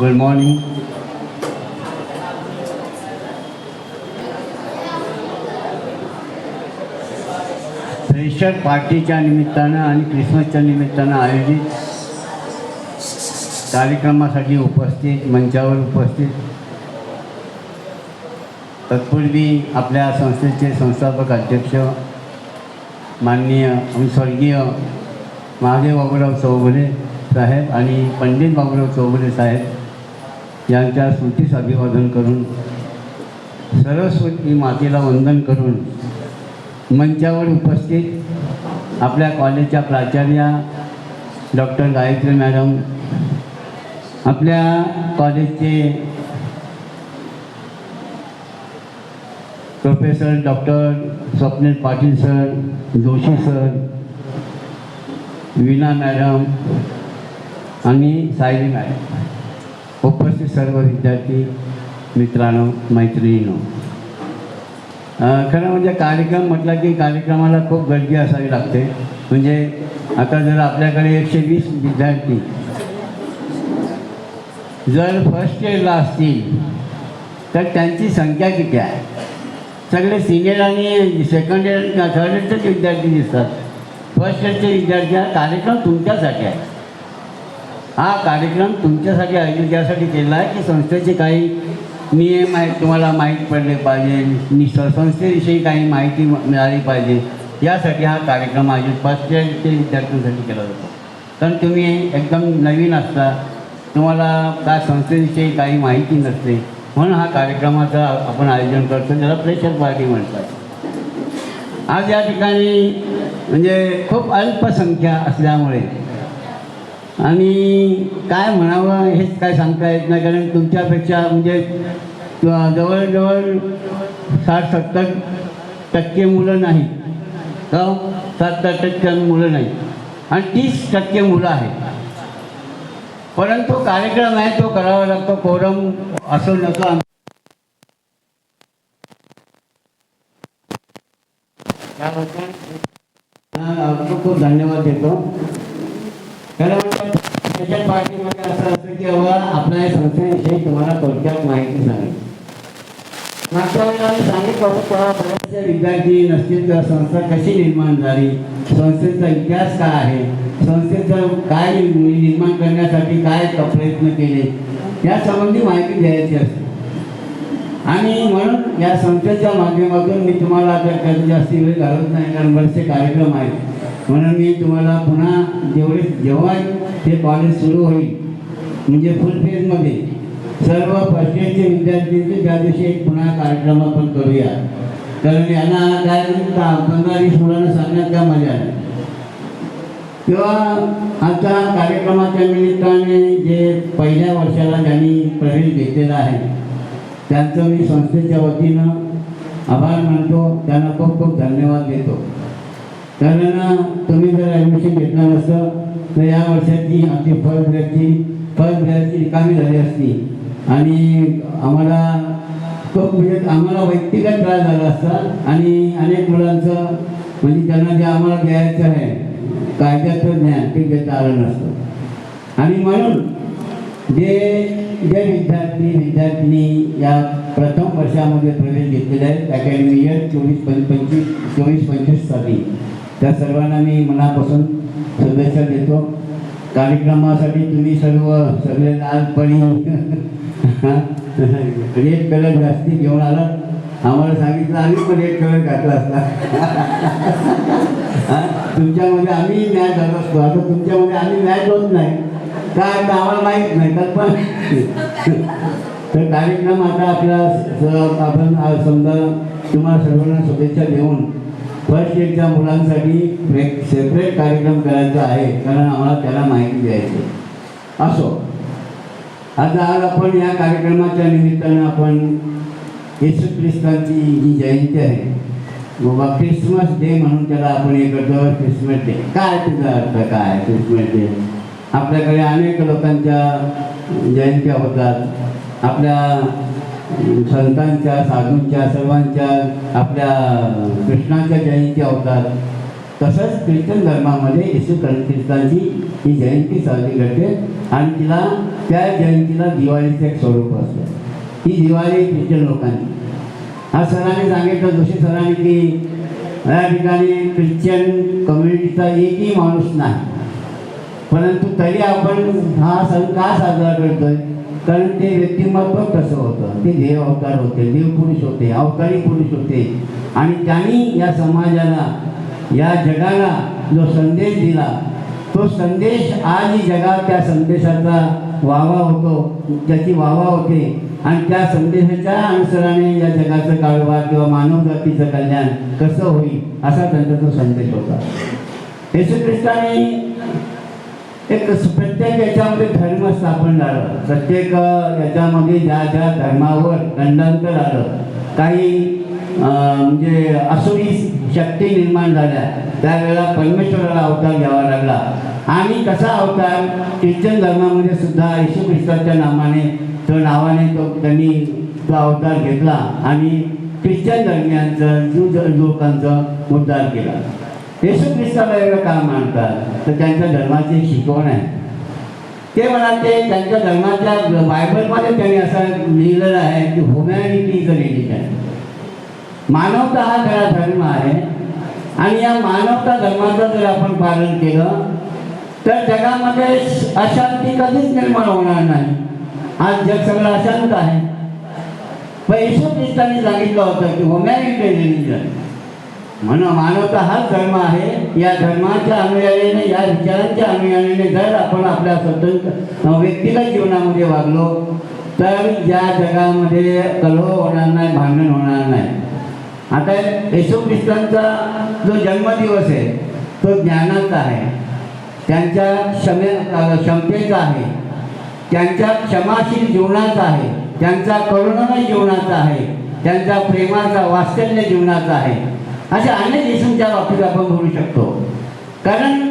Good morning fresher पार्टीच्या निमित्तानं आणि क्रिसमसच्या निमित्तानं आयोजित कार्यक्रमासाठी उपस्थित मंचावर उपस्थित तत्पूर्वी आपल्या संस्थेचे संस्थापक अध्यक्ष माननीय स्वर्गीय महादेव बाबूराव चौगुले साहेब आणि पंडित बाबूराव चौगुले साहेब यांच्या स्मृतीस अभिवादन करून सरस्वती मातेला वंदन करून मंचावर उपस्थित आपल्या कॉलेजच्या प्राचार्या डॉक्टर गायत्री मॅडम आपल्या कॉलेजचे professor doctor Swapnil Patil sir Joshi sir Veena madam आणि सायली मॅडम. उपस्थित सर्व विद्यार्थी मित्रांनो मैत्रिणींनो. खरं म्हणजे कार्यक्रम म्हटलं की कार्यक्रमाला खूप गर्दी असावी लागते. म्हणजे आता जर आपल्याकडे एकशे वीस विद्यार्थी जर फर्स्ट इयरला असतील तर त्यांची संख्या किती आहे? सगळे सिनियर आणि सेकंड इयर थर्ड इयरचेच विद्यार्थी दिसतात. फर्स्ट इयरचे विद्यार्थी हा कार्यक्रम तुमच्यासाठी आहे. हा कार्यक्रम तुमच्यासाठी आयोजित यासाठी केला आहे की संस्थेचे काही नियम आहेत तुम्हाला माहीत पडले पाहिजे नि संस्थेविषयी काही माहिती मिळाली पाहिजे. यासाठी हा कार्यक्रम आयोजित पाचशे विद्यार्थ्यांसाठी केला जातो. कारण तुम्ही एकदम नवीन असता तुम्हाला त्या संस्थेविषयी काही माहिती नसते. म्हणून हा कार्यक्रमाचं आपण आयोजन करतो त्याला प्रेशर पार्टी म्हणतात. आज या ठिकाणी म्हणजे खूप अल्पसंख्या असल्यामुळे आणि काय म्हणावं हेच काय सांगता येत नाही कारण तुमच्यापेक्षा म्हणजे जवळजवळ साठ सत्तर टक्के मुलं नाही. का सत्तर टक्के मुलं नाही. आणि तीस टक्के मुलं आहेत. परंतु कार्यक्रम आहे तो करावा लागतो कोरम असो हा, खूप खूप धन्यवाद देतो. खरं म्हणजे त्याच्या पार्टीमध्ये असं असतं की बाबा आपल्या या संस्थेविषयी तुम्हाला थोडक्यात माहिती सांगेल मागच्या वेळेला आम्ही सांगितलं होतं तेव्हा बऱ्याचशा विद्यार्थी नसतील तर संस्था कशी निर्माण झाली? संस्थेचा इतिहास काय आहे? संस्थेचं काय निर्माण करण्यासाठी काय प्रयत्न केले? या संबंधी माहिती द्यायची असते. आणि म्हणून या संस्थेच्या माध्यमातून मी तुम्हाला आता कधी जास्ती वेळ घालत नाही कारण बरेचसे कार्यक्रम आहेत. म्हणून मी तुम्हाला पुन्हा जेवढे जेव्हा ते कॉलेज सुरू होईल म्हणजे फुल फेजमध्ये सर्व फर्स्ट इयरचे विद्यार्थ्यांचे त्या दिवशी एक पुन्हा कार्यक्रम आपण करूया. कारण यांना काय पंधरा वीस मुलांना सांगण्यात काय मजा आहे? तेव्हा आता कार्यक्रमाच्या निमित्ताने जे पहिल्या वर्षाला ज्यांनी प्रवेश घेतलेला आहे त्यांचं मी संस्थेच्या वतीनं आभार मानतो त्यांना खूप खूप धन्यवाद देतो. कारण तुम्ही जर ॲडमिशन घेतलं नसतं तर या वर्षाची आमची फर्स्ट ब्रॅचची फर्स्ट ब्रॅचची रिकामी झाली असती. आणि आम्हाला खूप म्हणजे आम्हाला व्यक्तिगत त्रास झाला असता. आणि अनेक मुलांचं म्हणजे त्यांना जे आम्हाला द्यायचं आहे कायद्याचं ज्ञान ते घेता आलं नसतं. आणि म्हणून जे जे विद्यार्थी विद्यार्थिनी या प्रथम वर्षामध्ये प्रवेश घेतलेले आहेत अकॅडमी इयर चोवीस पंच पंचवीस चोवीस पंचवीससाठी त्या सर्वांना मी मनापासून शुभेच्छा देतो. कार्यक्रमासाठी तुम्ही सर्व सगळे लालपणी रेड कलर जास्ती घेऊन आला. आम्हाला सांगितलं आम्ही पण रेड कलर घातला असता. तुमच्यामध्ये आम्ही मॅच झालो असतो. आता तुमच्यामध्ये आम्ही मॅच होत नाही. काय तर आम्हाला माहीत नाही. तर पण तर कार्यक्रम आता आपला आपण समजा तुम्हाला सर्वांना शुभेच्छा देऊन फर्स्ट इयरच्या मुलांसाठी एक सेपरेट कार्यक्रम करायचा आहे कारण आम्हाला त्याला माहिती द्यायची असो. आता आज आपण या कार्यक्रमाच्या निमित्तानं आपण येशू ख्रिस्तांची जी जयंती आहे बाबा क्रिसमस डे म्हणून त्याला आपण हे करतो क्रिसमस डे. काय त्याचा अर्थ काय क्रिसमस डे? आपल्याकडे अनेक लोकांच्या जयंत्या होतात. आपल्या संतांच्या साधूंच्या सर्वांच्या आपल्या कृष्णाच्या जयंती होतात तसंच ख्रिश्चन धर्मामध्ये येशू ख्रिस्तांची ही जयंती साजरी करते आणि तिला त्या जयंतीला दिवाळीचं एक स्वरूप असतं. ही दिवाळी ख्रिश्चन लोकांची. हा सरांनी सांगितलं जोशी सरांनी की या ठिकाणी ख्रिश्चन कम्युनिटीचा एकही माणूस नाही. परंतु तरी आपण हा सण का साजरा करतोय? कारण ते व्यक्तिमत्व तसं होतं? ते देव अवतार होते देवपुरुष होते अवतारी पुरुष होते. आणि त्यांनी या समाजाला या जगाला जो संदेश दिला तो संदेश आज जगात त्या संदेशाचा वावा होतो त्याची वावा होते. आणि त्या संदेशाच्या अनुसराने या जगाचं कारोबार किंवा मानव जातीचं कल्याण कसं होईल असा त्यांचा तो संदेश होता. येशू ख्रिस्ताने एक प्रत्येक याच्यामध्ये धर्म स्थापन झालं. प्रत्येक याच्यामध्ये ज्या ज्या धर्मावर गंडांतर आलं काही म्हणजे असुरी शक्ती निर्माण झाल्या. त्यावेळेला परमेश्वराला अवतार घ्यावा लागला. आणि कसा अवतार? ख्रिश्चन धर्मामध्ये सुद्धा येशू ख्रिस्ताच्या नामाने तो नावाने तो त्यांनी तो अवतार घेतला. आणि ख्रिश्चन धर्मियांचं जू ध- लोकांचा उद्धार केला. येशू ख्रिस्ताला एवढं का मानतात? तर त्यांच्या धर्माची शिकवण आहे. ते म्हणाले त्यांच्या धर्माच्या बायबलमध्ये त्यांनी असं लिहिलेलं आहे की ह्युमॅनिटी इज अ रिलिजन मानवता हा खरा धर्म आहे. आणि या मानवता धर्माचं जर आपण पालन केलं तर जगामध्ये अशांती कधीच निर्माण होणार नाही. आज जग सगळं अशांत आहे. पण येशू ख्रिस्तांनी सांगितलं होतं की ह्युमॅनिटी रिलिजन म्हणून मानवता हाच धर्म आहे. या धर्माच्या अनुयायाने या विचारांच्या अनुयायाने जर आपण आपल्या स्वतंत्र व्यक्तिगत जीवनामध्ये वागलो तर या जगामध्ये कलह होणार नाही भांडण होणार नाही. आता येशू ख्रिस्तांचा जो जन्मदिवस आहे तो ज्ञानाचा आहे. त्यांच्या क्षमे क्षमतेचा आहे. त्यांच्या क्षमाशील जीवनाचा आहे. त्यांचा करुणामय जीवनाचा आहे. त्यांचा प्रेमाचा वात्सल्य जीवनाचा आहे. अशा अनेक येशूंच्या बाबतीत आपण बोलू शकतो. कारण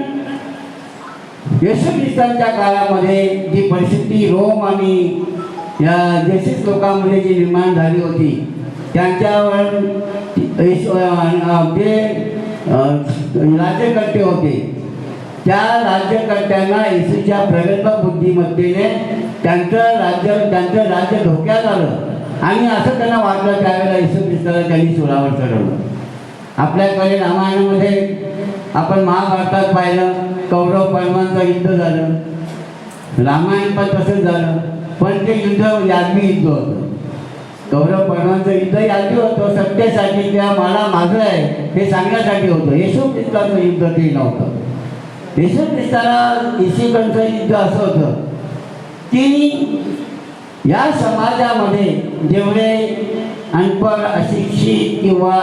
येशू ख्रिस्तांच्या काळामध्ये जी परिस्थिती रोम आणि या देशिक लोकांमध्ये जी निर्माण झाली होती त्यांच्यावर जे राज्यकर्ते होते त्या राज्यकर्त्यांना येशूच्या प्रगल्भ बुद्धिमत्तेने त्यांचं राज्य त्यांचं राज्य धोक्यात आलं. आणि असं त्यांना वाटलं त्यावेळेला येशू ख्रिस्ताला त्यांनी सुरावर चढवलं. आपल्याकडे रामायणामध्ये आपण महाभारतात पाहिलं कौरव पांडवांचं युद्ध झालं. रामायण पण तसंच झालं. पण ते युद्ध यादवी युद्ध होतं. कौरव पांडवांचं युद्ध यादवी होतं. सत्तेसाठी किंवा मला माझं आहे हे सांगण्यासाठी होतं. येशू ख्रिस्ताचं युद्ध ते नव्हतं. येशू ख्रिस्ताला येशूकांचं युद्ध असं होतं. की या समाजामध्ये जेवढे अनपढ अशिक्षित किंवा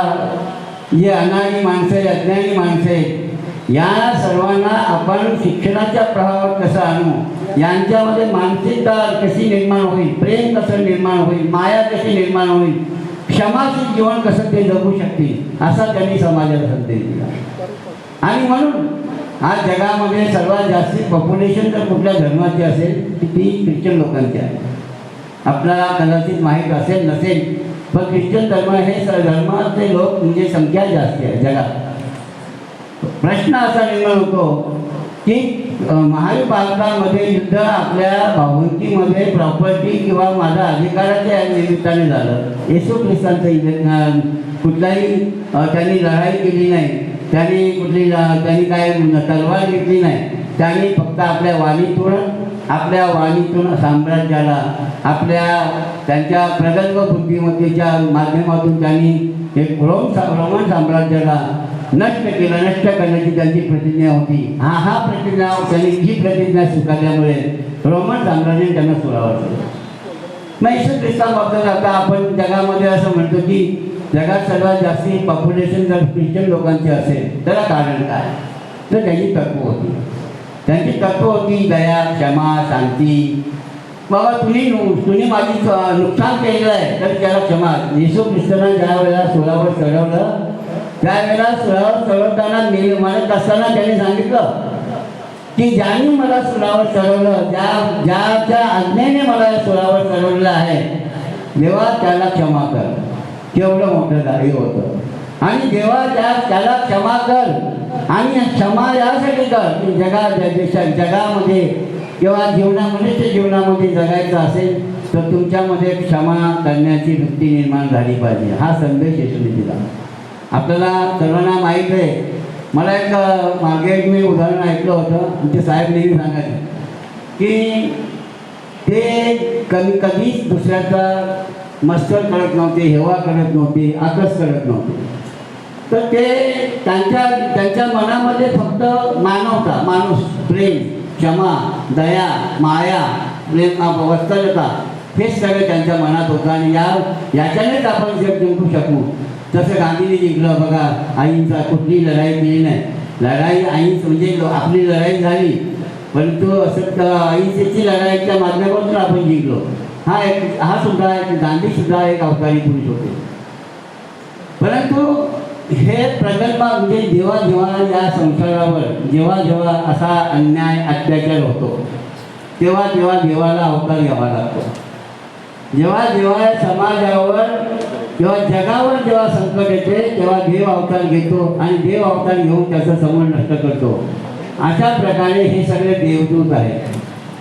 जे अनाडी माणसं आहे अज्ञानी माणसं आहेत या सर्वांना आपण शिक्षणाच्या प्रभावात कसं आणू? यांच्यामध्ये मानसिकता कशी निर्माण होईल? प्रेम कसं निर्माण होईल? माया कशी निर्माण होईल? क्षमाशील जीवन कसं ते जगू शकतील? असा त्यांनी समाजाला संदेश दिला आणि म्हणून आज जगामध्ये सर्वात जास्ती पॉप्युलेशन जर कुठल्या धर्माची असेल? ती ती ख्रिश्चन लोकांची आहे. आपल्याला कदाचित माहीत असेल नसेल पण ख्रिश्चन धर्म हे स- धर्माचे लोक म्हणजे संख्या जास्त आहे जगात. प्रश्न असा निर्माण होतो की अ, युद्ध आपल्या भावंकीमध्ये प्रॉपर्टी किंवा माझ्या अधिकाराच्या निमित्ताने झालं. येशू ख्रिस्तांचं कुठलाही त्यांनी लढाई केली नाही. त्यांनी कुठली त्यांनी काय तलवार घेतली नाही. त्यांनी फक्त आपल्या वाणीतून आपल्या वाणीतून साम्राज्याला आपल्या त्यांच्या प्रगल्भ बुद्धिमत्तेच्या माध्यमातून त्यांनी एक रोम रोमन साम्राज्याला नष्ट केलं नष्ट करण्याची त्यांची प्रतिज्ञा होती. हा हा प्रतिज्ञा त्यांनी ही प्रतिज्ञा स्वीकारल्यामुळे रोमन साम्राज्य त्यांना सुरावर केलं मग येशू ख्रिस्तांबाबतीत आता आपण जगामध्ये असं म्हणतो की जगात सर्वात जास्ती पॉप्युलेशन जर ख्रिश्चन लोकांचे असेल त्याला कारण काय? तर त्यांची तत्व होती. त्यांची तत्व होती दया क्षमा शांती बाबा तुम्ही तुम्ही माझी नुकसान केलेलं आहे तर त्याला क्षमा. येशू ख्रिस्तांना ज्या वेळेला सोळावर चढवलं त्यावेळेला सोळावर चढवताना मी म्हणत असताना त्याने सांगितलं की ज्यांनी मला सुरावर चढवलं ज्या ज्याच्या आज्ञेने मला या सुरावर चढवलेलं आहे देवा त्याला क्षमा कर. केवढं मोठं दारी होतं. आणि देवा त्या त्याला क्षमा कर. आणि क्षमा यासाठी कर की जगा ज- जगामध्ये किंवा जीवना मनुष्य जीवनामध्ये जगायचं असेल तर तुमच्यामध्ये क्षमा करण्याची वृत्ती निर्माण झाली पाहिजे. हा संदेश येशूने दिला आपल्याला सर्वांना माहीत आहे. मला एक मागे एक मी उदाहरण ऐकलं होतं. आमचे साहेब नेहमी सांगायचे की ते कधी कधीच दुसऱ्याचा मस्तर करत नव्हते हेवा करत नव्हते आकस करत नव्हते. तर ते त्यांच्या त्यांच्या मनामध्ये फक्त मानवता माणूस प्रेम क्षमा दया माया प्रेम वत्सलता हेच सगळं त्यांच्या मनात होतं. आणि या याच्यानेच आपण जग जिंकू शकू. जसं गांधीने जिंकलं बघा आईंचा कुठली लढाई केली नाही. लढाई आईच म्हणजे आपली लढाई झाली. परंतु असं आईची लढाईच्या माध्यमातून आपण जिंकलो. हा एक हा सुद्धा एक गांधी सुद्धा एक अवतारी पुरुष होते. परंतु हे प्रकल्प म्हणजे जेव्हा जेव्हा या संसारावर जेव्हा जेव्हा असा अन्याय अत्याचार होतो. तेव्हा तेव्हा देवाला अवतार घ्यावा लागतो. जेव्हा जेव्हा या समाजावर किंवा जगावर जेव्हा संकट येते तेव्हा देव अवतार घेतो आणि देव अवतार घेऊन त्याचा समोर नष्ट करतो. अशा प्रकारे हे सगळे देवदूत आहेत.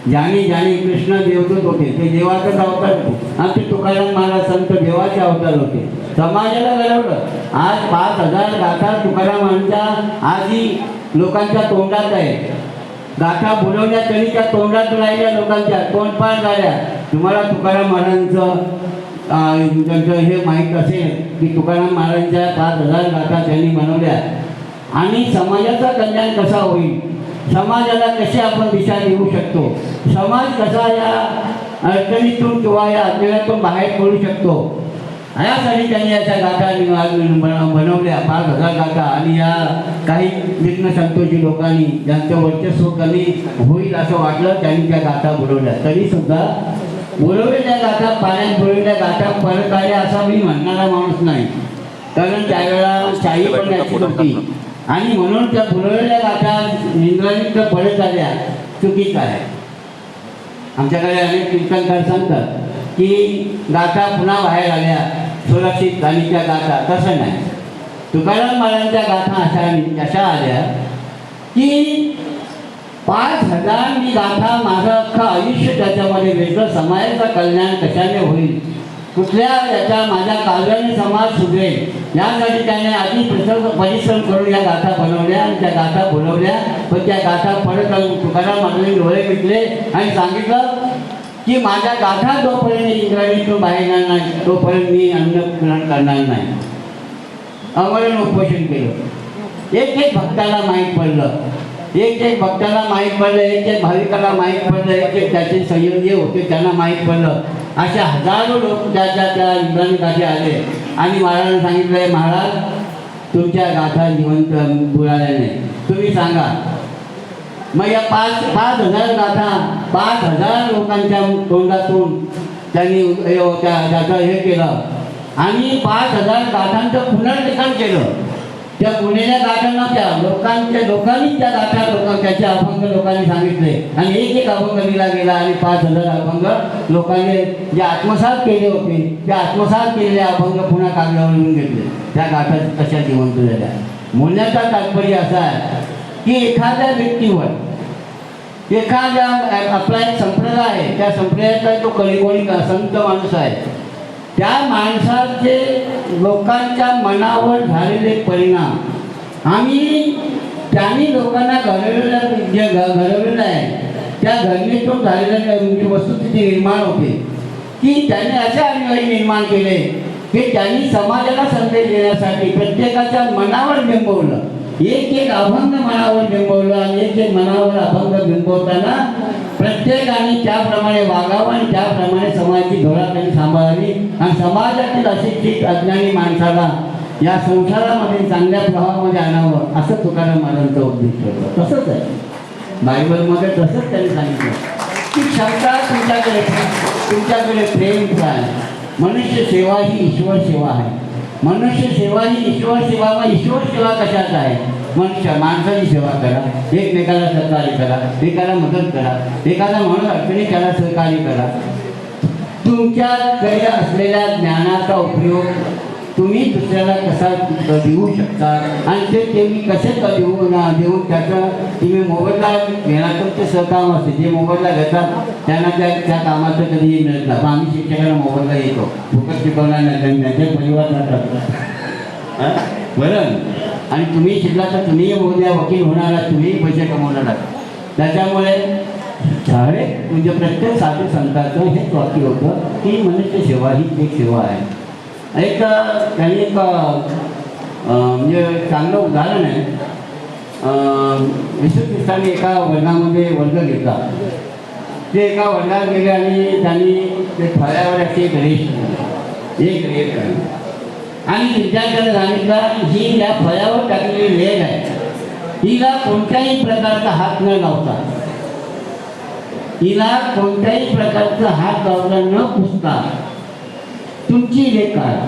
ज्याने ज्याने कृष्ण देवदूत होते ते देवाचाच अवतार होते. आमचे तुकाराम महाराज संत देवाचे अवतार होते. समाजाला घडवलं आज पाच हजार गाथा तुकारामांच्या आजही लोकांच्या तोंडात आहे. गाथा बोलवल्या तरी त्या तोंडात राहिल्या लोकांच्या तोंडपाठ झाल्या. तुम्हाला तुकाराम महाराजांचं त्यांचं हे माहीत असेल की तुकाराम महाराजांच्या पाच हजार गाथा त्यांनी बनवल्या. आणि समाजाचा कल्याण कसा होईल? समाजाला कशी आपण दिशा देऊ शकतो? समाज कसा या अडचणीतून किंवा या अडचणीतून बाहेर पडू शकतो? यासाठी त्यांनी याच्या बन- बनवल्या. पाच हजार गाथा. आणि या काही विघ्न संतोषी लोकांनी ज्यांचं वर्चस्व कमी होईल असं वाटलं त्यांनी त्या गाथा बुडवल्या तरी सुद्धा बुडवलेल्या गाथा पाण्यात बुडवलेल्या गाथा परत आल्या असा मी म्हणणारा माणूस नाही. कारण त्यावेळेला शाही पण याची होती आणि म्हणून त्या बुडवलेल्या गाथा इंद्रायणी परत आल्या. चुकीचं आहे. आमच्याकडे अनेक कीर्तनकार सांगतात की गाथा पुन्हा बाहेर आल्या. सुरक्षित झाली त्या गाथा तसं नाही. तुकाराम महाराजांच्या गाथा अशा अशा आल्या की पाच हजार मी गाथा माझं अख्खं आयुष्य त्याच्यामध्ये वेगळं समाजाचं कल्याण कशाने होईल? कुठल्या याच्या माझ्या कार्याने समाज सुधरेल? यासाठी त्याने आधी प्रसंग परिश्रम करून या गाथा बनवल्या आणि त्या गाथा बोलवल्या. पण त्या गाथा परत तुकाराम महाराजांनी डोळे मिटले आणि सांगितलं की माझ्या गाथा जोपर्यंत इंद्रायणीतून बाहेर येणार नाही तोपर्यंत मी अन्न ग्रहण करणार नाही. अमरण उपोषण केलं. एक एक भक्ताला माहीत पडलं. एक एक भक्ताला माहीत पडलं एक एक भाविकाला माहीत पडलं एक एक त्याचे संयोगी होते त्यांना माहीत पडलं. असे हजारो लोक त्या त्या त्या इंद्राणी गाठी आले. आणि महाराजांना सांगितलं महाराज तुमच्या गाथा जिवंत बुडाल्या नाही तुम्ही सांगा मग या पाच पाच हजार गाथा पाच हजार लोकांच्या तोंडातून त्यांनी हे- त्या त्याचं हे केलं. आणि पाच हजार गाथांचं पुनर्लेखन केलं. त्या पुणेल्या गाथा त्या लोकांच्या लोकांनी त्या गाथा लोक त्याचे अभंग लोकांनी सांगितले. आणि एक एक अभंग दिला गेला आणि पाच हजार अभंग लोकांनी जे आत्मसात केले होते ते आत्मसात केलेले अभंग पुन्हा कागदावर लिहून घेतले. त्या गाठा कशा जिवंत झाल्या. मूल्याचा तात्पर्य असा आहे की एखाद्या व्यक्तीवर एखाद्या आपला एक संप्रदाय आहे त्या संप्रदायाचा तो कलिकोणी संत माणूस आहे. त्या माणसाचे लोकांच्या मनावर झालेले परिणाम आम्ही त्यांनी लोकांना घडवलेलं जे घ- घडवलेलं आहे त्या घटनेतून झालेल्या म्हणजे वस्तुस्थिती निर्माण होते की त्याने असे अनुयायी निर्माण केले की त्यांनी समाजाला संदेश देण्यासाठी प्रत्येकाच्या मनावर बिंबवलं. एक एक अभंग मनावर बिंबवलं आणि एक एक मनावर अभंग बिंबवताना प्रत्येकाने त्याप्रमाणे वागावं आणि त्याप्रमाणे समाजाची धोरण त्यांनी सांभाळावी. आणि समाजातील अशिक्षित अज्ञानी माणसाला या संसारामध्ये चांगल्या प्रभावामध्ये आणावं असं तुकाराम महाराजांचा उद्देश होतं. तसंच आहे. बायबलमध्ये तसंच त्यांनी सांगितलं. की क्षमता तुमच्याकडे तुमच्याकडे प्रेम आहे मनुष्य सेवा ही ईश्वर सेवा आहे. मनुष्य सेवा ही ईश्वर सेवा मग ईश्वर सेवा कशाचा आहे? मनुष्य माणसाची सेवा करा एकमेकाला सहकार्य करा एकाला मदत करा एकाला म्हणून अडचणी त्याला सहकार्य करा. तुमच्याकडे असलेल्या ज्ञानाचा उपयोग तुम्ही दुसऱ्याला कसा देऊ शकता? आणि ते ते मी कसे क- देऊ ना देऊ त्याचं तुम्ही मोबदला घेणार तुमचे सहकाम असते. जे मोबदला घेतात त्यांना त्या त्या कामाचं कधीही मिळत नाही. पण आम्ही शिक्षकांना मोबदला येतो फुकट शिकवणार नाही. त्यांनी त्यांच्या परिवार राहतात बरं. आणि तुम्ही शिकला तर तुम्ही उद्या वकील होणार आहात. तुम्ही पैसे कमवणार त्याच्यामुळे शाळेत म्हणजे प्रत्येक साधू संतांचं हेच वाक्य होतं की मनुष्य सेवा ही एक सेवा आहे. एक अं, त्यांनी एक म्हणजे चांगलं उदाहरण आहे अं, ख्रिस्तांनी एका वर्गामध्ये वर्ग घेतला ते एका वर्गात गेले आणि त्यांनी ते फळ्यावर असे एक एक रेट काढली. आणि विद्यार्थ्याने सांगितलं ही या फळ्यावर टाकलेली लेग आहे हिला कोणत्याही प्रकारचा हात न लावता हिला कोणत्याही प्रकारचा हात लावता न पुसता तुमची लेख काढा.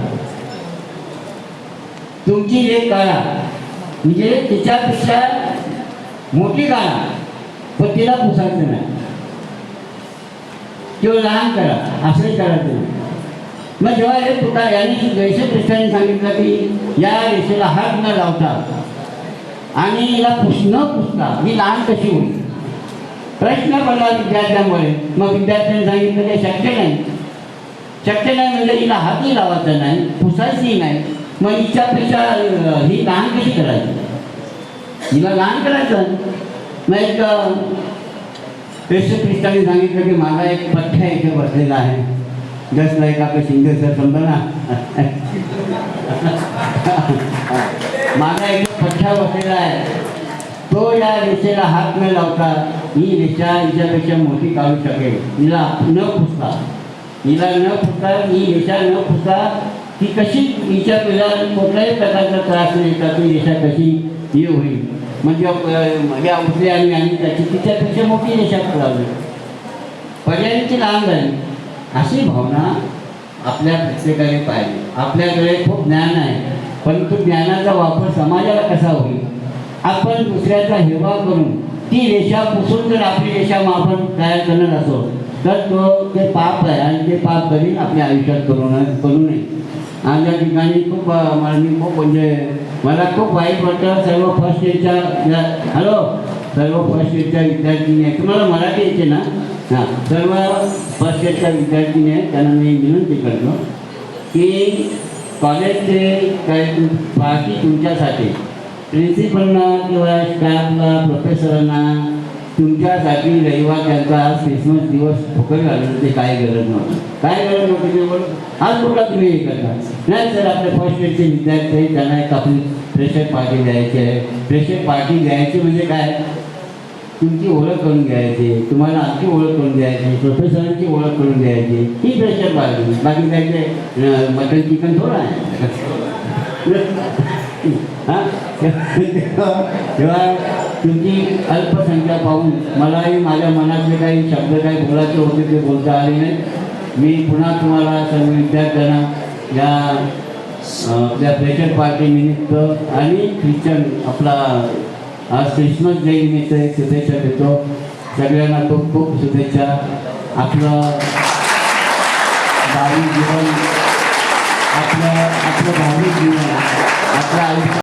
तुमची लेख काढा. म्हणजे तिच्यापेक्षा मोठी काढा पण तिला पुसायचं नाही. किंवा लहान करा असंही करायचं नाही मग जेव्हा हे तुका यांनी जयशे सांगितलं की या रेषेला हात न लावता आणि हिला पुस न पुसता ही लहान कशी होईल? प्रश्न पडला विद्यार्थ्यांमुळे मग विद्यार्थ्यांनी सांगितलं ते शक्य नाही. नाही म्हणजे हिला हातही लावायचा नाही पुसायची नाही मग हिच्यापेक्षा ही लहान कशी करायची हिला लहान करायचं मग एक येशू ख्रिस्ताने सांगितलं की माझा एक पठ्ठा इथे बसलेला आहे जस्ट लाईक आपलं शिंदे सर समजा ना माझा एक पठ्ठा बसलेला आहे तो या रेषेला हात न लावता ही रेषा हिच्यापेक्षा मोठी काढू शकेल हिला न पुसता हिला न पुसता मी रेषा न पुसता ती कशी हिच्या पिला कुठल्याही प्रकारचा त्रास नाही का ती रेषा कशी हे होईल. म्हणजे अं, उठल्या आणि आणि त्याची तिच्यापेक्षा मोठी रेषा लावली पर्यायाची लहान झाली. अशी भावना आपल्या प्रत्येकाने पाहिजे आपल्याकडे खूप ज्ञान आहे परंतु ज्ञानाचा वापर समाजाला कसा होईल? आपण दुसऱ्याचा हेवा करून ती रेषा पुसून जर आपली रेषा आपण तयार करणार असो तर तो ते पाप आहे आणि ते पाप कधी आपल्या आयुष्यात करू नये करू नये. आणि या ठिकाणी खूप मी खूप म्हणजे मला खूप वाईट वाटतं सर्व फर्स्ट इयरच्या हॅलो सर्व फर्स्ट इयरच्या विद्यार्थिनी आहे तुम्हाला मराठी येते ना? हां सर्व फर्स्ट इयरच्या विद्यार्थिनी आहेत त्यांना मी विनंती करतो की कॉलेजचे काही बाकी तुमच्यासाठी प्रिन्सिपलना किंवा स्टाफला प्रोफेसरांना तुमच्यासाठी रविवार त्यांचा आज क्रिसमस दिवस फुकट घालून ते काय गरज नव्हतं. काय गरज नव्हती ते बोल आज कुठला तुम्ही हे करता नाही सर आपले फर्स्ट इयरचे विद्यार्थी त्यांना एक आपली फ्रेशर पार्टी द्यायची आहे. फ्रेशर पार्टी द्यायची म्हणजे काय? तुमची ओळख करून घ्यायची तुम्हाला आमची ओळख करून द्यायची प्रोफेसरांची ओळख करून द्यायची. ही प्रेशर पाहिजे बाकी काय मटन चिकन थोडं आहे. हां? तेव्हा तुमची अल्पसंख्या पाहून मलाही माझ्या मनातले काही शब्द काही बोलायचे होते ते बोलता आले नाही. मी पुन्हा तुम्हाला सर्व विद्यार्थ्यांना या आपल्या प्रेशर पार्टीनिमित्त आणि ख्रिश्चन आपला आज क्रिसमस डे निमित्त एक शुभेच्छा देतो. सगळ्यांना खूप खूप शुभेच्छा. आपलं भावी जीवन आपलं आपलं भावी जीवन आपलं आयुष्य